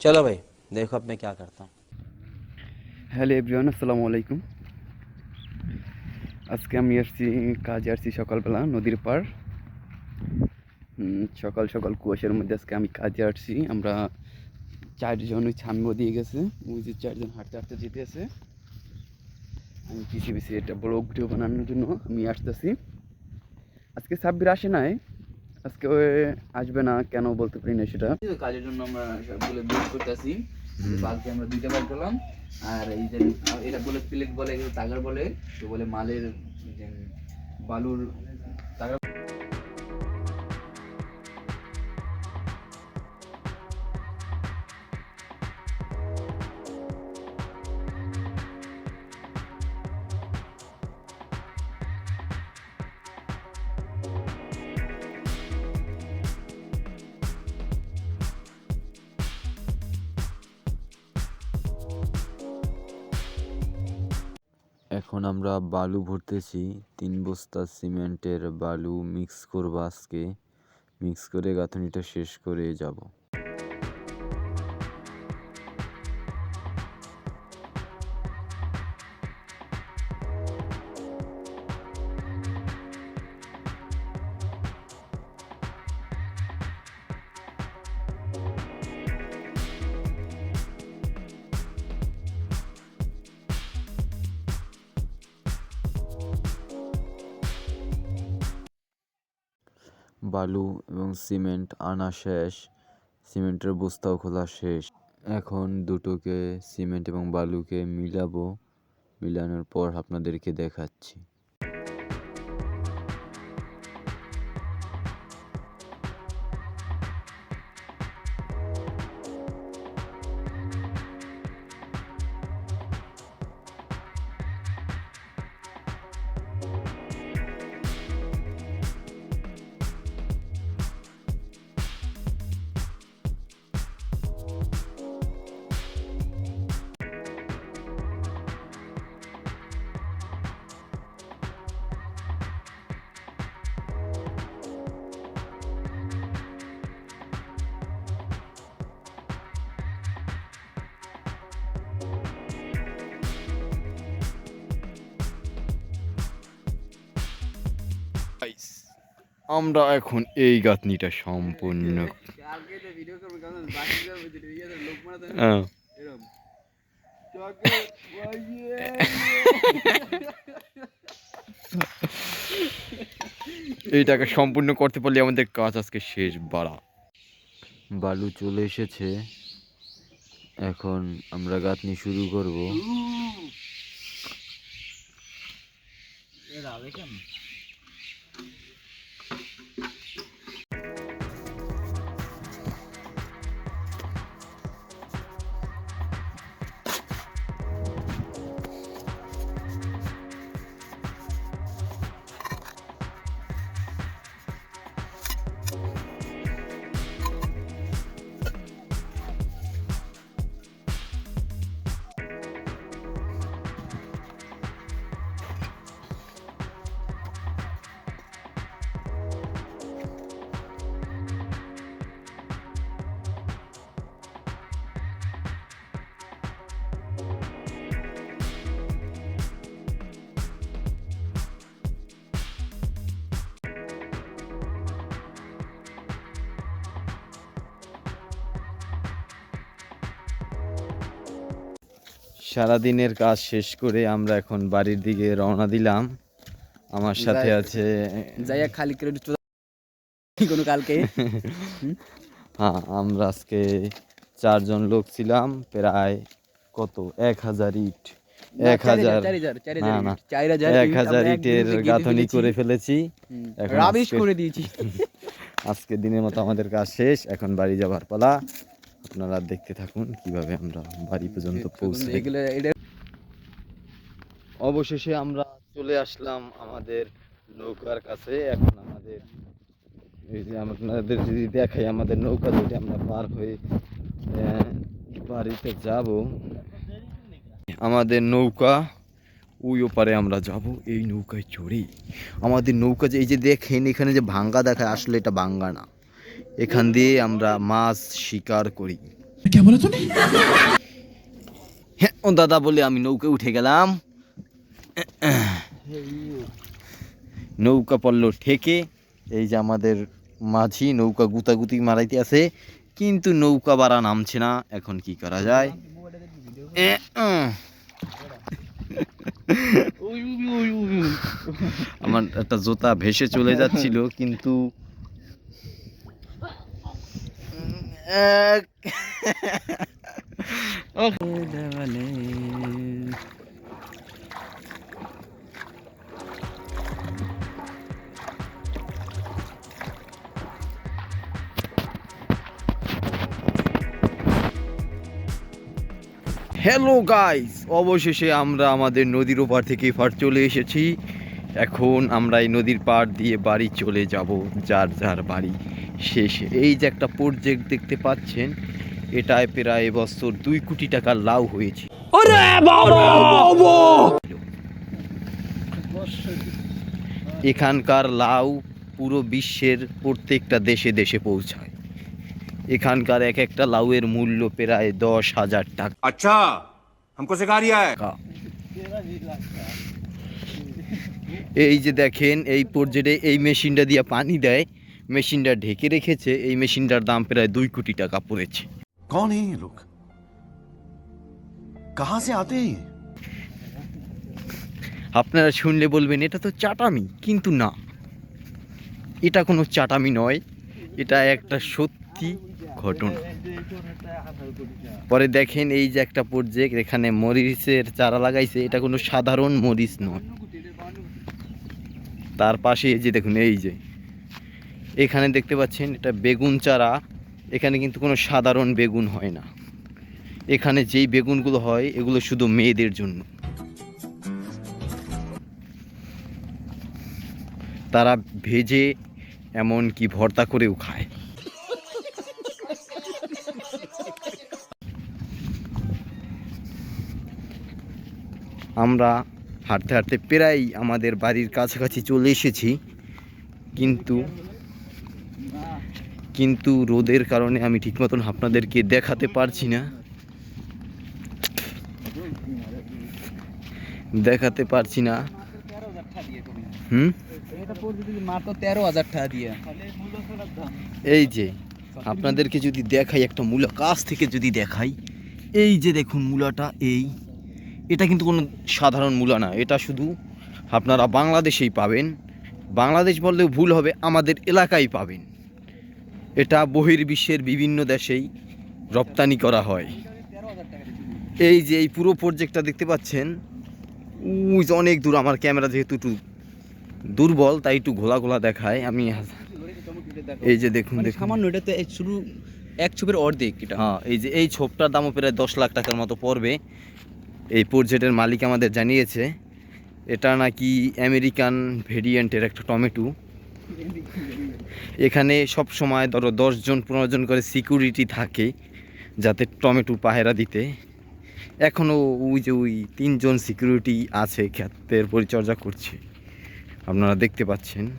चलो भाई देखो अब मैं क्या करता हूँ হ্যালো এভরিওয়ান আসসালামু আলাইকুম আজকে আমি আসছি কাজে আসছি সকালবেলা নদীর পার হুম, সকাল সকাল কুয়াশার মধ্যে আজকে আমি কাজে আসছি আমরা চারজন ওই ছাম্য দিয়ে গেছে ওই যে চারজন হাঁটতে হাঁটতে যেতে আছে আমি পিছিয়ে পিছিয়ে এটা ব্লগ ভিডিও বানানোর জন্য আমি আসতেছি আজকে সাব্বির আসে নাই আজকে আসবে না কেন বলতে পারি না সেটা। কাজের জন্য আমরা সবগুলো বিল করতেছি। বালতি আমরা দুইটা বার করলাম আর এই যে এটা বলে প্লেট বলে এগুলো টাগার বলে তো বলে মালের যে বালুর টাগার এখন আমরা বালু ভরতেছি। তিন বস্তা সিমেন্টের বালু মিক্স করব আজকে। মিক্স করে গাঁথনিটা শেষ করে যাব। বালু এবং সিমেন্ট আনা শেষ। সিমেন্টের বস্তাও খোলা শেষ। এখন দুটোকে সিমেন্ট এবং বালুকে মিলাবো। মিলানোর পর আপনাদেরকে দেখাচ্ছি। আমরা এখন এই গাঁথনিটা সম্পূর্ণ হ্যাঁ। এইটাকে সম্পূর্ণ করতে পারলে আমাদের কাজ আজকে শেষ বাড়া। বালু চলে এসেছে। এখন আমরা গাঁথনি শুরু করব। সারাদিনের কাজ শেষ করে আমরা এখন বাড়ির দিকে রওনা দিলাম। আমার সাথে আছে যাইয়া খালি ক্রেডিট কোনো কালকে। হ্যাঁ আমরা আজকে চারজন লোক ছিলাম প্রায় কত? এক হাজার ইট। এক হাজার না, না, এক হাজার ইটের গাঁথনি করে ফেলেছি। রাবিশ করে দিয়েছি। আজকে দিনের মতো আমাদের কাজ শেষ এখন বাড়ি যাবার পালা। আপনারা দেখতে থাকুন কীভাবে আমরা বাড়ি পর্যন্ত এটা অবশেষে আমরা চলে আসলাম আমাদের নৌকার কাছে। এখন আমাদের এই যে আপনাদের যদি দেখাই আমাদের নৌকা যদি আমরা পার হয়ে বাড়িতে যাব। আমাদের নৌকা ওই ওপারে আমরা যাব এই নৌকায় চড়ি। আমাদের নৌকা যে এই যে দেখেন এখানে যে ভাঙ্গা দেখায় আসলে এটা ভাঙ্গা না। এখান দিয়ে আমরা মাছ শিকার করি। হ্যাঁ ও দাদা বলে আমি নৌকা উঠে গেলাম। নৌকা পড়ল ঠেকে এই যে আমাদের মাঝি নৌকা গুতাগুতি মারাইতে আছে কিন্তু নৌকা বাড়া নামছে না এখন কি করা যায়? আমার একটা জোতা ভেসে চলে যাচ্ছিল কিন্তু এক হ্যালো গাইস অবশেষে আমরা আমাদের নদীর ওপার থেকে এপার চলে এসেছি। এখন আমরা এই নদীর পাড় দিয়ে বাড়ি চলে যাব, যার যার বাড়ি। শেষে এই যে একটা প্রজেক্ট দেখতে পাচ্ছেন এটায় প্রায় এবছর দুই কোটি টাকার লাউ হয়েছে এখানকার লাউ পুরো বিশ্বের প্রত্যেকটা দেশে দেশে পৌঁছায় এখানকার এক একটা লাউয়ের মূল্য প্রায় দশ হাজার টাকা अच्छा हमको सिखा रिया है টাকা এই যে দেখেন এই পর্যায়ে এই মেশিনটা দিয়ে পানি দেয় মেশিনটা ঢেকে রেখেছে এই মেশিনটার দাম প্রায় দুই কোটি টাকা পড়েছে। কন লোক কাহা সে আতে আপনারা শুনলে বলবেন এটা তো চাটামি। কিন্তু না। এটা কোনো চাটামি নয় এটা একটা সত্যি ঘটনা। পরে দেখেন এই যে একটা প্রজেক্ট এখানে মরিচের চারা লাগাইছে। এটা কোনো সাধারণ মরিচ নয়। তার পাশে যে দেখুন এই যে। এখানে দেখতে পাচ্ছেন এটা বেগুন চারা। এখানে কিন্তু কোনো সাধারণ বেগুন হয় না। এখানে যেই বেগুনগুলো হয়, এগুলো শুধু মেয়েদের জন্য। তারা ভেজে এমন কি ভর্তা করেও খায়। আমরা হাঁটতে হাঁটতে প্রায় আমাদের বাড়ির কাছাকাছি চলে এসেছি। কিন্তু কিন্তু রোদের কারণে আমি ঠিক মতন আপনাদেরকে দেখাতে পারছি না। দেখাতে পারছি না। হুম? এই যে, আপনাদেরকে যদি দেখাই একটা মূলা, কাছ থেকে যদি দেখাই, এই যে দেখুন মূলাটা, এই। এটা কিন্তু কোনো সাধারণ মূলা না, এটা শুধু আপনারা বাংলাদেশেই পাবেন। বাংলাদেশ বললেও ভুল হবে, আমাদের এলাকায় পাবেন। এটা বহির্বিশ্বের বিভিন্ন দেশেই রপ্তানি করা হয়। এই যে এই পুরো প্রজেক্টটা দেখতে পাচ্ছেন যে অনেক দূর আমার ক্যামেরা যেহেতু একটু দুর্বল তাই একটু ঘোলা ঘোলা দেখায়। আমি এই যে দেখুন মানে দেখুন। সামান্য এটা তো এক- শুরু এক ছবির অর্ধেক এটা। হ্যাঁ এই যে এই ছোপটার দামও প্রায় দশ লাখ টাকার মতো পড়বে। এই পোর্জেটের মালিক আমাদের জানিয়েছে এটা নাকি আমেরিকান ভেরিয়েন্টের একটা টমেটো। এখানে সব সময় ধরো দশজন পনেরো জন করে সিকিউরিটি থাকে যাতে টমেটো পাহেরা দিতে। এখনও ওই যে ওই তিনজন সিকিউরিটি আছে খ্যাতের পরিচর্যা করছে। আপনারা দেখতে পাচ্ছেন।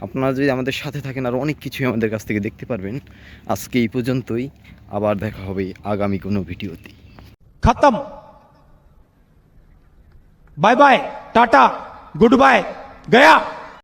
আপনারা যদি আমাদের সাথে থাকেন, আর অনেক কিছুই আমাদের কাছ থেকে দেখতে পারবেন। আজকে এই পর্যন্তই। আবার দেখা হবে আগামী কোনো ভিডিওতে। খাতাম। Bye bye, tata, good bye, Gaya.